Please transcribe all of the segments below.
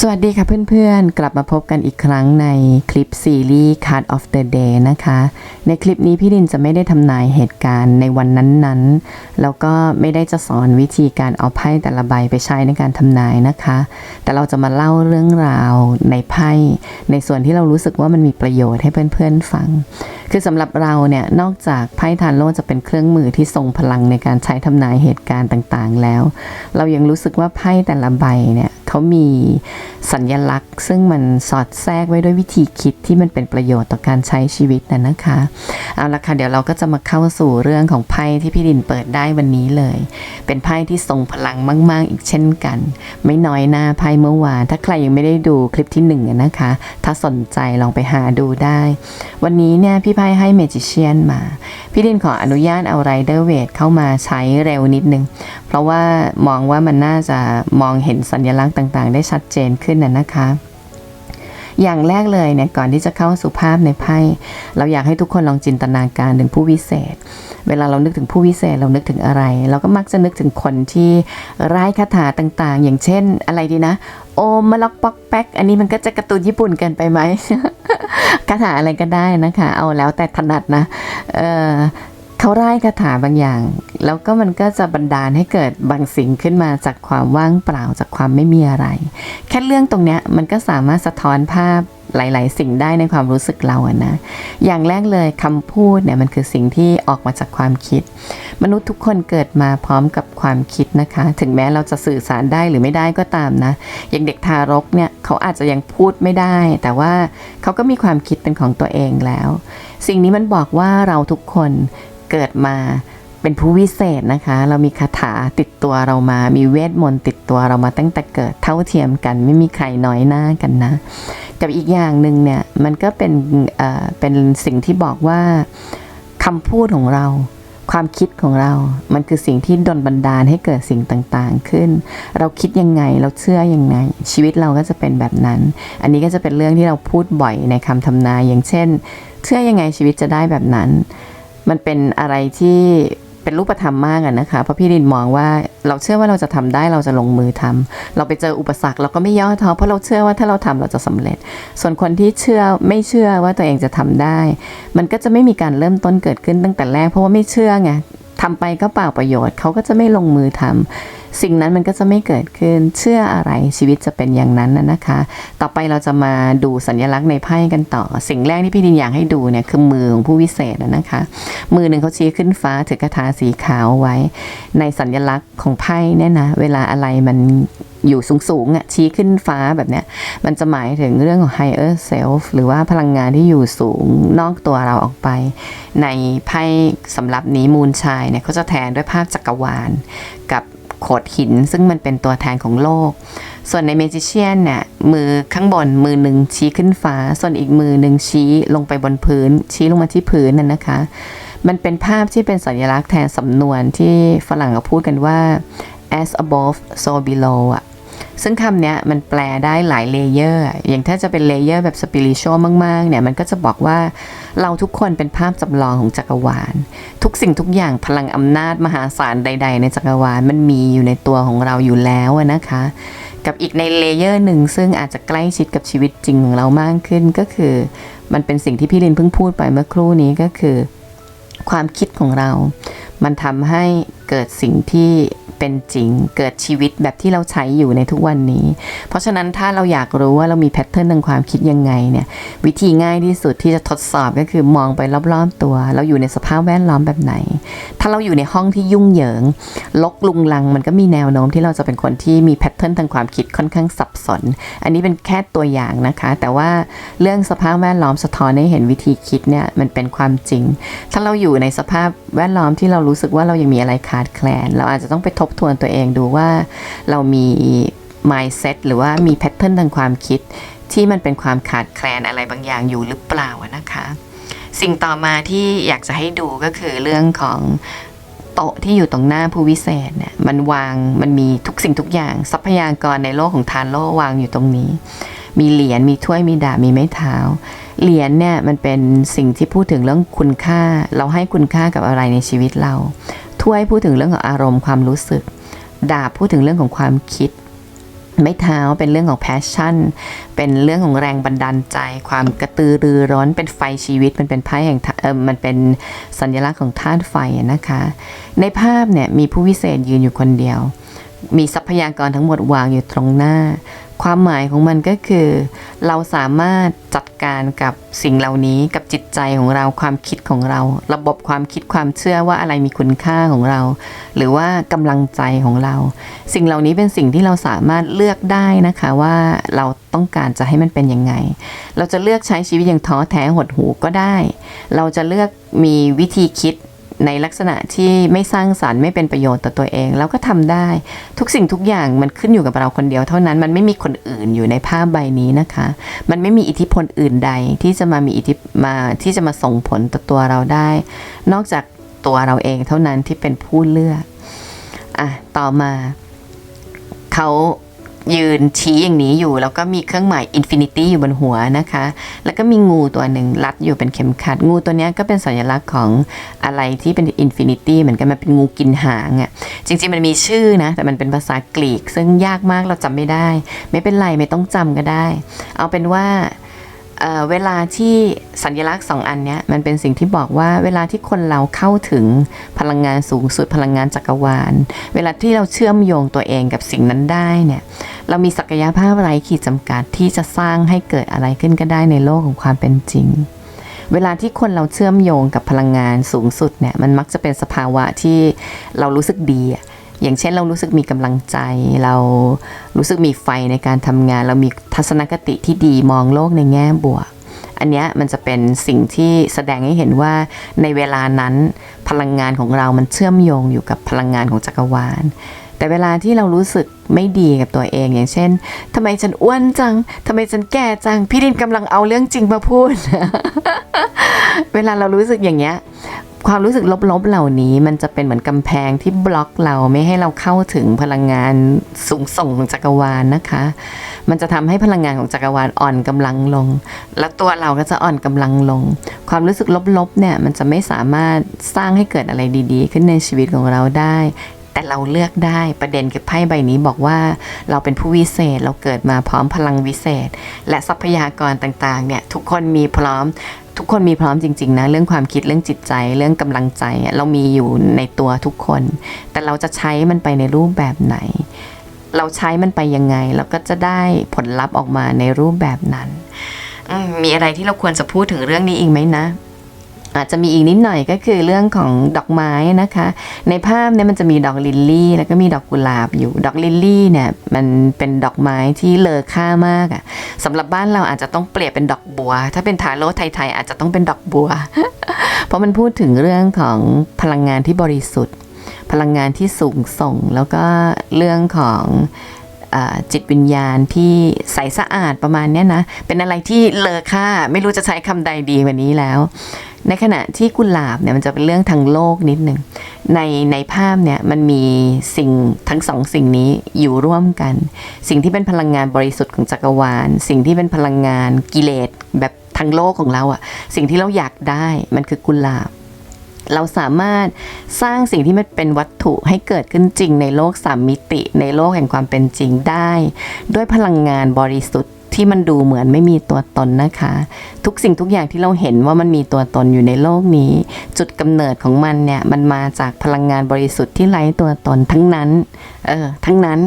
สวัสดีค่ะเพื่อนๆ กลับมาพบกันอีกครั้งในคลิปซีรีส์ Card of the Day นะคะ ในคลิปนี้พี่ดินจะไม่ได้ทำนายเหตุการณ์ในวันนั้นๆ แล้วก็ไม่ได้จะสอนวิธีการเอาไพ่แต่ละใบไปใช้ในการทำนายนะคะ แต่เราจะมาเล่าเรื่องราวในไพ่ในส่วนที่เรารู้สึกว่ามันมีประโยชน์ให้เพื่อนๆฟัง คือสำหรับเราเนี่ยนอกจากไพ่ทานโลจะเป็นเครื่องมือที่ทรงพลังในการใช้ทำนายเหตุการณ์ต่างๆ แล้ว เรายังรู้สึกว่าไพ่แต่ละใบเนี่ย เขามีสัญญลักษณ์ ซึ่งมันสอดแทรกไว้ด้วยวิธีคิดที่มันเป็นประโยชน์ต่อการใช้ชีวิตนะนะคะเอาละค่ะเดี๋ยวเราก็จะมาเข้าสู่เรื่องของไพ่ที่พี่ดินเปิดได้วันนี้เลย เป็นไพ่ที่ทรงพลังมาก ๆ อีกเช่นกัน ไม่น้อยหน้าไพ่เมื่อวานถ้าใครยังไม่ได้ดูคลิปที่หนึ่งอะนะคะ ถ้าสนใจลองไปหาดูได้ วันนี้เนี่ยพี่ไพ่ให้เมจิเชียนมา พี่ดินขออนุญาตเอาไรเดอร์เวทเข้ามาใช้เร็วนิดนึง เพราะว่ามองว่ามันน่าจะมองเห็นสัญลักษณ์ต่างๆ ได้ชัดเจนขึ้นน่ะนะคะอย่างแรกเลยเนี่ยก่อนที่จะเข้าสู่ภาพในไพ่เราอยากให้ทุกคนลองจินตนาการถึงผู้วิเศษ เวลาเรานึกถึงผู้วิเศษเรานึกถึงอะไร เราก็มักจะนึกถึงคนที่ร้ายคาถาต่างๆ อย่างเช่นอะไรดีนะ โอมมาล็อกป๊อกแป๊ก อันนี้มันก็จะการ์ตูนญี่ปุ่นเกันไปไหมคาถาอะไรก็ได้นะคะ เอาแล้วแต่ถนัดนะเออ เขาไล่คาถาบางอย่าง แล้วก็มันก็จะบันดาลให้เกิดบางสิ่งขึ้นมาจากความว่างเปล่าจากความไม่มีอะไร แค่เรื่องตรงเนี้ยมันก็สามารถสะท้อนภาพหลาย ๆ สิ่งได้ในความรู้สึกเราอะนะ อย่างแรกเลยคำพูดเนี่ยมันคือสิ่งที่ออกมาจากความคิด มนุษย์ทุกคนเกิดมาพร้อมกับความคิดนะคะ ถึงแม้เราจะสื่อสารได้หรือไม่ได้ก็ตามนะ อย่างเด็กทารกเนี่ยเขาอาจจะยังพูดไม่ได้ แต่ว่าเขาก็มีความคิดเป็นของตัวเองแล้ว สิ่งนี้มันบอกว่าเราทุกคน เกิดมาเป็นผู้วิเศษนะคะ เรามีคาถาติดตัวเรามา มีเวทมนต์ติดตัวเรามาตั้งแต่เกิดเท่าเทียมกัน ไม่มีใครน้อยหน้ากันนะ กับอีกอย่างหนึ่งเนี่ยมันก็เป็นเอ่อเป็นสิ่งที่บอกว่าคำพูดของเราความคิดของเรา มันคือสิ่งที่ดลบันดาลให้เกิดสิ่งต่างๆ ขึ้น เราคิดยังไง เราเชื่อยังไง ชีวิตเราก็จะเป็นแบบนั้น อันนี้ก็จะเป็นเรื่องที่เราพูดบ่อยในคำทำนาย อย่างเช่น เชื่อยังไงชีวิตจะได้แบบนั้น มันเป็นอะไรที่เป็นรูปธรรมมากอะนะคะ เพราะพี่ดินมองว่าเราเชื่อว่าเราจะทำได้เราจะลงมือทำเราไปเจออุปสรรคเราก็ไม่ย่อท้อเพราะเราเชื่อว่าถ้าเราทำเราจะสำเร็จ ส่วนคนที่เชื่อไม่เชื่อว่าตัวเองจะทำได้ มันก็จะไม่มีการเริ่มต้นเกิดขึ้นตั้งแต่แรกเพราะว่าไม่เชื่อไงทำไปก็เปล่าประโยชน์เขาก็จะไม่ลงมือทำ สิ่งนั้นมันก็จะไม่เกิดขึ้นเชื่ออะไรชีวิตจะเป็นอย่างนั้นนะนะคะ ต่อไปเราจะมาดูสัญลักษณ์ในไพ่กันต่อ สิ่งแรกที่พี่ดินอยากให้ดูเนี่ยคือมือของผู้วิเศษนะคะ มือหนึ่งเขาชี้ขึ้นฟ้าถือกระถาสีขาวไว้ ในสัญลักษณ์ของไพ่เนี่ยนะเวลาอะไรมันอยู่สูงๆอะชี้ขึ้นฟ้าแบบเนี้ยมันจะหมายถึงเรื่องของ higher self หรือว่าพลังงานที่อยู่สูงนอกตัวเราออกไป ในไพ่สำหรับนี้มูลชายเนี่ยเขาจะแทนด้วยภาพจักรวาล กับ โขดหิน ซึ่งมันเป็นตัวแทนของโลก ส่วนในเมจิเชียนเนี่ยมือข้างบนมือหนึ่งชี้ขึ้นฟ้า ส่วนอีกมือหนึ่งชี้ลงไปบนพื้น ชี้ลงมาที่พื้นนั่นนะคะ มันเป็นภาพที่เป็นสัญลักษณ์แทนสำนวนที่ฝรั่งเขาพูดกันว่า as above so below อะ ซึ่งคำเนี้ยมันแปลได้หลายเลเยอร์ อย่างถ้าจะเป็นเลเยอร์แบบสปิริชวลมาก ๆ เนี่ย มันก็จะบอกว่าเราทุกคนเป็นภาพจำลองของจักรวาล ทุกสิ่งทุกอย่างพลังอำนาจมหาศาลใด ๆ ในจักรวาลมันมีอยู่ในตัวของเราอยู่แล้วนะคะ กับอีกในเลเยอร์หนึ่งซึ่งอาจจะใกล้ชิดกับชีวิตจริงของเรามากขึ้นก็คือ มันเป็นสิ่งที่พี่ลินเพิ่งพูดไปเมื่อครู่นี้ก็คือ ความคิดของเรา มันทำให้เกิดสิ่งที่ เป็นจริง เกิดชีวิตแบบที่เราใช้อยู่ในทุกวันนี้ เพราะฉะนั้นถ้าเราอยากรู้ว่าเรามีแพทเทิร์นทางความคิดยังไงเนี่ยวิธีง่ายที่สุดที่จะทดสอบก็คือมองไปรอบๆตัว เราอยู่ในสภาพแวดล้อมแบบไหน ถ้าเราอยู่ในห้องที่ยุ่งเหยิงลกลุงลัง มันก็มีแนวโน้มที่เราจะเป็นคนที่มีแพทเทิร์นทางความคิดค่อนข้างสับสน อันนี้เป็นแค่ตัวอย่างนะคะ แต่ว่าเรื่องสภาพแวดล้อมสะท้อนให้เห็นวิธีคิดเนี่ยมันเป็นความจริง ถ้าเราอยู่ในสภาพแวดล้อมที่เรารู้สึกว่าเรายังมีอะไรขาดแคลน เราอาจจะต้องไปทบทวนตัวเองดูว่าเรามี mindset หรือว่ามี pattern ทางความคิด ที่มันเป็นความขาดแคลนอะไรบางอย่างอยู่หรือเปล่านะคะ สิ่งต่อมาที่อยากจะให้ดูก็คือเรื่องของโต๊ะที่อยู่ตรงหน้าผู้วิเศษเนี่ยมันวางมันมีทุกสิ่งทุกอย่างทรัพยากรในโลกของทานโลวางอยู่ตรงนี้ มีเหรียญมีถ้วยมีดาบมีไม้เท้า เหรียญเนี่ยมันเป็นสิ่งที่พูดถึงเรื่องคุณค่า เราให้คุณค่ากับอะไรในชีวิตเรา ถ้วยพูดถึงเรื่องของอารมณ์ความรู้สึก ดาบพูดถึงเรื่องของความคิด ไม้เท้าเป็นเรื่องของ passion เป็นเรื่องของแรงบันดาลใจ ความกระตือรือร้นเป็นไฟชีวิต มันเป็นไพ่แห่งธาเออมันเป็นสัญลักษณ์ของธาตุไฟนะคะ ในภาพเนี่ยมีผู้วิเศษยืนอยู่คนเดียวมีทรัพยากรทั้งหมดวางอยู่ตรงหน้า ความหมายของมันก็คือ เราสามารถจัดการกับสิ่งเหล่านี้กับจิตใจของเราความคิดของเรา ระบบความคิดความเชื่อว่าอะไรมีคุณค่าของเรา หรือว่ากำลังใจของเรา สิ่งเหล่านี้เป็นสิ่งที่เราสามารถเลือกได้นะคะว่าเราต้องการจะให้มันเป็นยังไง เราจะเลือกใช้ชีวิตอย่างท้อแท้หดหูก็ได้ เราจะเลือกมีวิธีคิด ในลักษณะที่ไม่สร้างสารรค์ไม่เป็นประโยชน์ต่อตัวเองเราก็ทำได้ ทุกสิ่งทุกอย่างมันขึ้นอยู่กับเราคนเดียวเท่านั้นมันไม่มีคนอื่นอยู่ในภาพใบนี้นะคะ มันไม่มีอิทธิพลอื่นใดที่จะมามีอิทธิมาที่จะมาส่งผลต่อตัวเราได้ นอกจากตัวเราเองเท่านั้นที่เป็นผู้เลือกอะต่อมาเขา ยืนชี้อย่างนี้อยู่ แล้วก็มีเครื่องหมายอินฟินิตี้อยู่บนหัวนะคะ แล้วก็มีงูตัวหนึ่งรัดอยู่เป็นเข็มขัด งูตัวนี้ก็เป็นสัญลักษณ์ของอะไรที่เป็นอินฟินิตี้เหมือนกันมันเป็นงูกินหางอะ่ะจริงๆมันมีชื่อนะ แต่มันเป็นภาษากรีก ซึ่งยากมากเราจำไม่ได้ ไม่เป็นไรไม่ต้องจำก็ได้ เอาเป็นว่าเเวลาที่สัญลักษณ์สองอันเนี้ยมันเป็นสิ่งที่บอกว่าเวลาที่คนเราเข้าถึงพลังงานสูงสุดพลังงานจักรวาล เวลาที่เราเชื่อมโยงตัวเองกับสิ่งนั้นได้เนี่ย เรามีศักยภาพไร้ขีดจำกัดที่จะสร้างให้เกิดอะไรขึ้นก็ได้ในโลกของความเป็นจริง เวลาที่คนเราเชื่อมโยงกับพลังงานสูงสุดเนี่ยมันมักจะเป็นสภาวะที่เรารู้สึกดีอย่างเช่นเรารู้สึกมีกำลังใจ เรารู้สึกมีไฟในการทำงาน เรามีทัศนคติที่ดีมองโลกในแง่บวก อันนี้มันจะเป็นสิ่งที่แสดงให้เห็นว่าในเวลานั้นพลังงานของเรามันเชื่อมโยงอยู่กับพลังงานของจักรวาล แต่เวลาที่เรารู้สึกไม่ดีกับตัวเองอย่างเช่นทำไมฉันอ้วนจังทำไมฉันแก่จัง พี่ดินกำลังเอาเรื่องจริงมาพูด เวลาเรารู้สึกอย่างเงี้ย ความรู้สึกลบๆเหล่านี้ มันจะเป็นเหมือนกำแพงที่บล็อกเราไม่ให้เราเข้าถึงพลังงานสูงส่งของจักรวาลนะคะ มันจะทำให้พลังงานของจักรวาลอ่อนกำลังลง แล้วตัวเราก็จะอ่อนกำลังลง ความรู้สึกลบๆเนี่ยมันจะไม่สามารถสร้างให้เกิดอะไรดี ๆ ขึ้นในชีวิตของเราได้ แต่เราเลือกได้ประเด็นคือไพ่ใบนี้บอกว่าเราเป็นผู้วิเศษเราเกิดมาพร้อมพลังวิเศษ และทรัพยากรต่างๆเนี่ยทุกคนมีพร้อมทุกคนมีพร้อมจริง ๆ นะ เรื่องความคิดเรื่องจิตใจเรื่องกำลังใจเรามีอยู่ในตัวทุกคน แต่เราจะใช้มันไปในรูปแบบไหน เราใช้มันไปยังไง เราก็จะได้ผลลัพธ์ออกมาในรูปแบบนั้น มีอะไรที่เราควรจะพูดถึงเรื่องนี้อีกไหมนะ อาจจะมีอีกนิดหน่อยก็คือเรื่องของดอกไม้นะคะ ในภาพเนี่ยมันจะมีดอกลิลลี่ แล้วก็มีดอกกุหลาบอยู่ ดอกลิลลี่เนี่ยมันเป็นดอกไม้ที่เลอค่ามากอะสำหรับบ้านเราอาจจะต้องเปรียบเป็นดอกบัว ถ้าเป็นทาโร่ไทยๆอาจจะต้องเป็นดอกบัว เพราะมันพูดถึงเรื่องของพลังงานที่บริสุทธิ์ พลังงานที่สูงส่ง แล้วก็เรื่องของ จิตวิญญาณที่ใสสะอาดประมาณนี้นะ เป็นอะไรที่เลอค่า ไม่รู้จะใช้คำใดดีว่านี้แล้ว ในขณะที่กุหลาบเนี่ยมันจะเป็นเรื่องทางโลกนิดหนึ่งในในภาพเนี่ยมันมีสิ่งทั้งสองสิ่งนี้อยู่ร่วมกัน สิ่งที่เป็นพลังงานบริสุทธิ์ของจักรวาล สิ่งที่เป็นพลังงานกิเลสแบบทางโลกของเราอะสิ่งที่เราอยากได้มันคือกุหลาบ เราสามารถสร้างสิ่งที่มันเป็นวัตถุให้เกิดขึ้นจริงในโลกสามมิติ ในโลกแห่งความเป็นจริงได้ ด้วยพลังงานบริสุทธิ์ ที่มันดูเหมือนไม่มีตัวตนนะคะ ทุกสิ่งทุกอย่างที่เราเห็นว่ามันมีตัวตนอยู่ในโลกนี้ จุดกำเนิดของมันเนี่ยมันมาจากพลังงานบริสุทธิ์ที่ไร้ตัวตนทั้งนั้นเออทั้งนั้น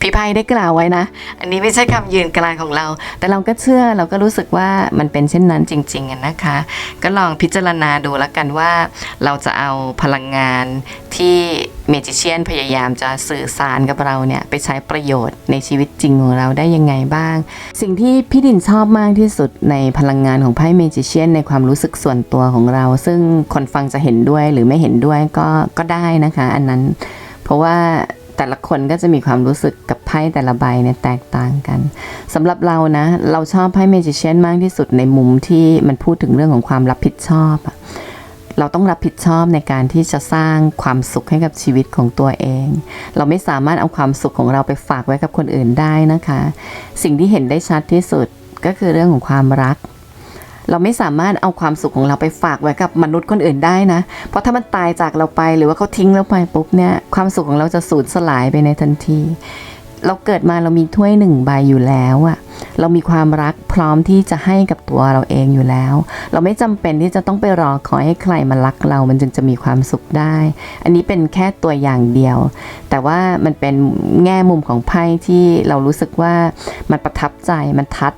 พี่ไพได้กล่าวไว้นะ อันนี้ไม่ใช่คำยืนกลางของเรา แต่เราก็เชื่อเราก็รู้สึกว่ามันเป็นเช่นนั้นจริงๆนะคะ ก็ลองพิจารณาดูแล้วกันว่า เราจะเอาพลังงานที่เมจิเชียนพยายามจะสื่อสารกับเราเนี่ยไปใช้ประโยชน์ในชีวิตจริงของเราได้ยังไงบ้างสิ่งที่พี่ดินชอบมากที่สุดในพลังงานของไพ่เมจิเชียนในความรู้สึกส่วนตัวของเรา ซึ่งคนฟังจะเห็นด้วยหรือไม่เห็นด้วยก็ก็ได้นะคะ อันนั้น เพราะว่าแต่ละคนก็จะมีความรู้สึกกับไพ่แต่ละใบเนี่ยแตกต่างกันสำหรับเรานะ เราชอบไพ่เมจิเชียนมากที่สุดในมุมที่มันพูดถึงเรื่องของความรับผิดชอบอะ เราต้องรับผิดชอบในการที่จะสร้างความสุขให้กับชีวิตของตัวเอง เราไม่สามารถเอาความสุขของเราไปฝากไว้กับคนอื่นได้นะคะ สิ่งที่เห็นได้ชัดที่สุดก็คือเรื่องของความรัก เราไม่สามารถเอาความสุขของเราไปฝากไว้กับมนุษย์คนอื่นได้นะ เพราะถ้ามันตายจากเราไปหรือว่าเขาทิ้งเราไปปุ๊บเนี่ยความสุขของเราจะสูญสลายไปในทันที เราเกิดมาเรามีถ้วยหนึ่งใบอยู่แล้วอะเรามีความรักพร้อมที่จะให้กับตัวเราเองอยู่แล้ว เราไม่จำเป็นที่จะต้องไปรอคอยให้ใครมารักเรา มันจึงจะมีความสุขได้ อันนี้เป็นแค่ตัวอย่างเดียว แต่ว่ามันเป็นแง่มุมของไพ่ที่เรารู้สึกว่ามันประทับใจมันทัช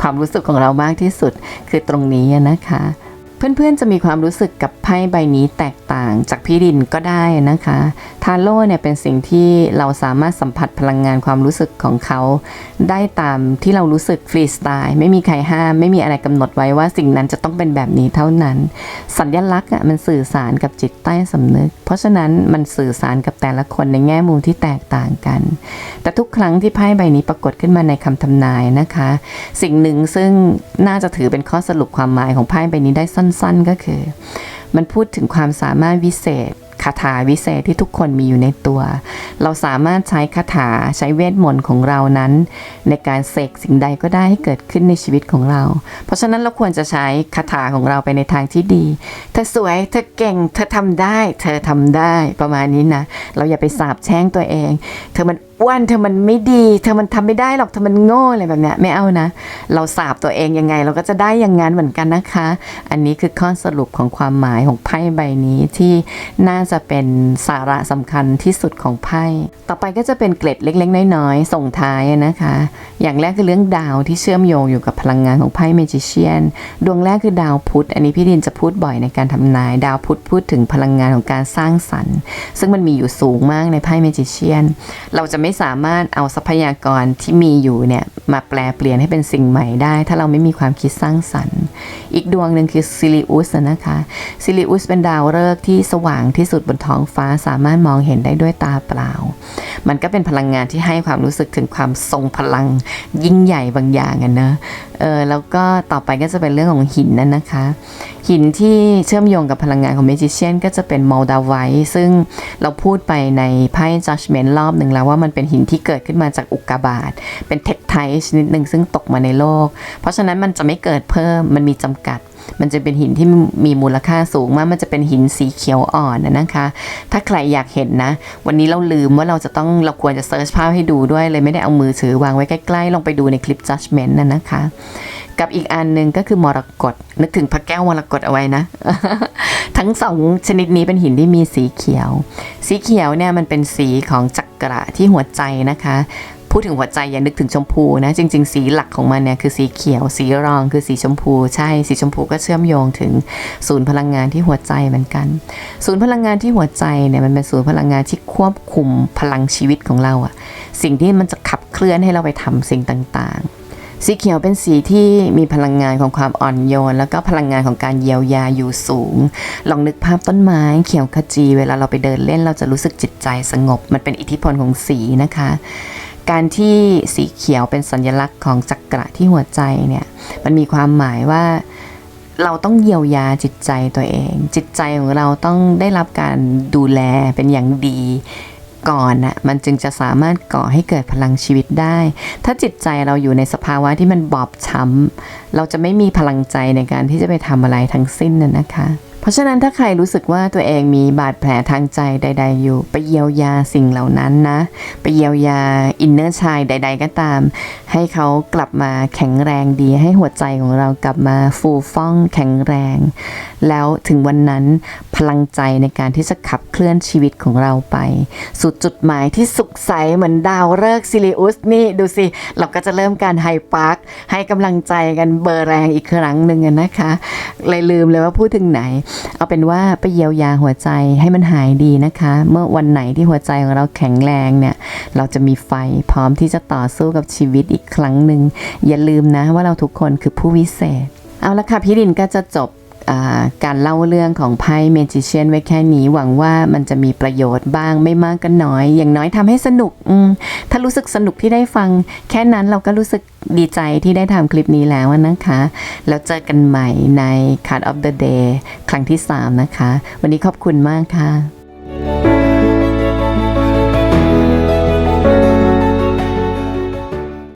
ความรู้สึกของเรามากที่สุดคือตรงนี้นะคะ เพื่อนๆจะมีความรู้สึกกับไพ่ใบนี้แตกต่างจากพี่ดินก็ได้นะคะทาโร่เนี่ยเป็นสิ่งที่เราสามารถสัมผัสพลังงานความรู้สึกของเขา ได้ตามที่เรารู้สึกฟรีสไตล์ไม่มีใครห้าม ไม่มีอะไรกำหนดไว้ว่าสิ่งนั้นจะต้องเป็นแบบนี้เท่านั้น สัญลักษณ์อะมันสื่อสารกับจิตใต้สำนึก เพราะฉะนั้นมันสื่อสารกับแต่ละคนในแง่มุมที่แตกต่างกัน แต่ทุกครั้งที่ไพ่ใบนี้ปรากฏขึ้นมาในคำทำนายนะคะ สิ่งหนึ่งซึ่งน่าจะถือเป็นข้อสรุปความหมายของไพ่ใบนี้ได้สั้นๆก็คือ มันพูดถึงความสามารถวิเศษคาถาวิเศษที่ทุกคนมีอยู่ในตัว เราสามารถใช้คาถาใช้เวทมนต์ของเรานั้น ในการเสกสิ่งใดก็ได้ให้เกิดขึ้นในชีวิตของเรา เพราะฉะนั้นเราควรจะใช้คาถาของเราไปในทางที่ดี เธอสวย เธอเก่ง เธอทำได้ เธอทำได้ประมาณนี้นะ เราอย่าไปสาบแช่งตัวเอง เธอมัน อ้วนเธอมันไม่ดี เธอมันทำไม่ได้หรอกเธอมันโง่อะไรแบบเนี้ยไม่เอานะ เราสาบตัวเองยังไง เราก็จะได้อย่างนั้นเหมือนกันนะคะ อันนี้คือข้อสรุปของความหมายของไพ่ใบนี้ที่น่าจะเป็นสาระสำคัญที่สุดของไพ่ต่อไปก็จะเป็นเกล็ดเล็กๆน้อยๆส่งท้ายนะคะ อย่างแรกคือเรื่องดาวที่เชื่อมโยงอยู่กับพลังงานของไพ่เมจิเชียนดวงแรกคือดาวพุธอันนี้พี่ดินจะพูดบ่อยในการทำนาย ดาวพุธพูดถึงพลังงานของการสร้างสรรค์ ซึ่งมันมีอยู่สูงมากในไพ่เมจิเชียนเราจะไม่สามารถเอาทรัพยากรที่มีอยู่เนี่ยมาแปลเปลี่ยนให้เป็นสิ่งใหม่ได้ ถ้าเราไม่มีความคิดสร้างสรรค์ อีกดวงหนึ่งคือซิลิอุสนะคะซิลิอุสเป็นดาวฤกษ์ที่สว่างที่สุดบนท้องฟ้าสามารถมองเห็นได้ด้วยตาเปล่า มันก็เป็นพลังงานที่ให้ความรู้สึกถึงความทรงพลังยิ่งใหญ่บางอย่างอะนะเออแล้วก็ต่อไปก็จะเป็นเรื่องของหินนั่นนะคะ หินที่เชื่อมโยงกับพลังงานของเมจิเชียนก็จะเป็นมอลดาไวซึ่งเราพูดไปในไพ่ judgment รอบหนึ่งแล้วว่ามันเป็น็นหินที่เกิดขึ้นมาจากอุกกาบาตเป็นเทคไทชนิดหนึ่งซึ่งตกมาในโลก เพราะฉะนั้นมันจะไม่เกิดเพิ่มมันมีจำกัด มันจะเป็นหินที่มีมูลค่าสูงมาก มันจะเป็นหินสีเขียวอ่อนนะคะ ถ้าใครอยากเห็นนะ วันนี้เราลืมว่าเราจะต้องเราควรจะเซิร์ชภาพให้ดูด้วยเลยไม่ได้เอามือถือวางไว้ใกล้ๆลองไปดูในคลิป judgment น่ะนะคะ กับอีกอันหนึ่งก็คือมรกตนึกถึงพระแก้วมรกตเอาไว้นะ ทั้งสองชนิดนี้เป็นหินที่มีสีเขียว สีเขียวเนี่ยมันเป็นสีของจักระที่หัวใจนะคะ พูดถึงหัวใจอย่านึกถึงชมพูนะ จริง ๆ สีหลักของมันเนี่ยคือสีเขียว สีรองคือสีชมพู ใช่ สีชมพูก็เชื่อมโยงถึงศูนย์พลังงานที่หัวใจเหมือนกัน ศูนย์พลังงานที่หัวใจเนี่ยมันเป็นศูนย์พลังงานที่ควบคุมพลังชีวิตของเราอะสิ่งที่มันจะขับเคลื่อนให้เราไปทำสิ่งต่างๆ สีเขียวเป็นสีที่มีพลังงานของความอ่อนโยน แล้วก็พลังงานของการเยียวยาอยู่สูง ลองนึกภาพต้นไม้เขียวขจี เวลาเราไปเดินเล่นเราจะรู้สึกจิตใจสงบ มันเป็นอิทธิพลของสีนะคะ การที่สีเขียวเป็นสัญลักษณ์ของจักระที่หัวใจเนี่ยมันมีความหมายว่าเราต้องเยียวยาจิตใจตัวเอง จิตใจของเราต้องได้รับการดูแลเป็นอย่างดี ก่อนน่ะมันจึงจะสามารถก่อให้เกิดพลังชีวิตได้ ถ้าจิตใจเราอยู่ในสภาวะที่มันบอบช้ำเราจะไม่มีพลังใจในการที่จะไปทำอะไรทั้งสิ้นน่ะนะคะ เพราะฉะนั้นถ้าใครรู้สึกว่าตัวเองมีบาดแผลทางใจใด ๆ อยู่ ไปเยียวยาสิ่งเหล่านั้นนะ ไปเยียวยาอินเนอร์ชายใด ๆ ก็ตาม ให้เขากลับมาแข็งแรงดี ให้หัวใจของเรากลับมาฟูฟ่องแข็งแรง แล้วถึงวันนั้นพลังใจในการที่จะขับเคลื่อนชีวิตของเราไป สู่จุดหมายที่สุขใสเหมือนดาวฤกษ์ซิลิอุสนี่ดูสิ เราก็จะเริ่มการไฮปาร์คให้กำลังใจกันเบอร์แรงอีกครั้งหนึ่งนะคะเลยลืมเลยว่าพูดถึงไหนเอาเป็นว่าไปเยียวยาหัวใจให้มันหายดีนะคะ เมื่อวันไหนที่หัวใจของเราแข็งแรงเนี่ย เราจะมีไฟพร้อมที่จะต่อสู้กับชีวิตอีกครั้งหนึ่งอย่าลืมนะว่าเราทุกคนคือผู้วิเศษ เอาละค่ะพี่ดินก็จะจบ การเล่าเรื่องของไพ่เมจิเชียนไว้แค่นี้หวังว่ามันจะมีประโยชน์บ้างไม่มากก็น้อย อย่างน้อยทำให้สนุกถ้ารู้สึกสนุกที่ได้ฟัง แค่นั้นเราก็รู้สึกดีใจที่ได้ทำคลิปนี้แล้วนะคะ แล้วเจอกันใหม่ใน Card of the Day ครั้งที่ 3 นะคะ วันนี้ขอบคุณมากค่ะ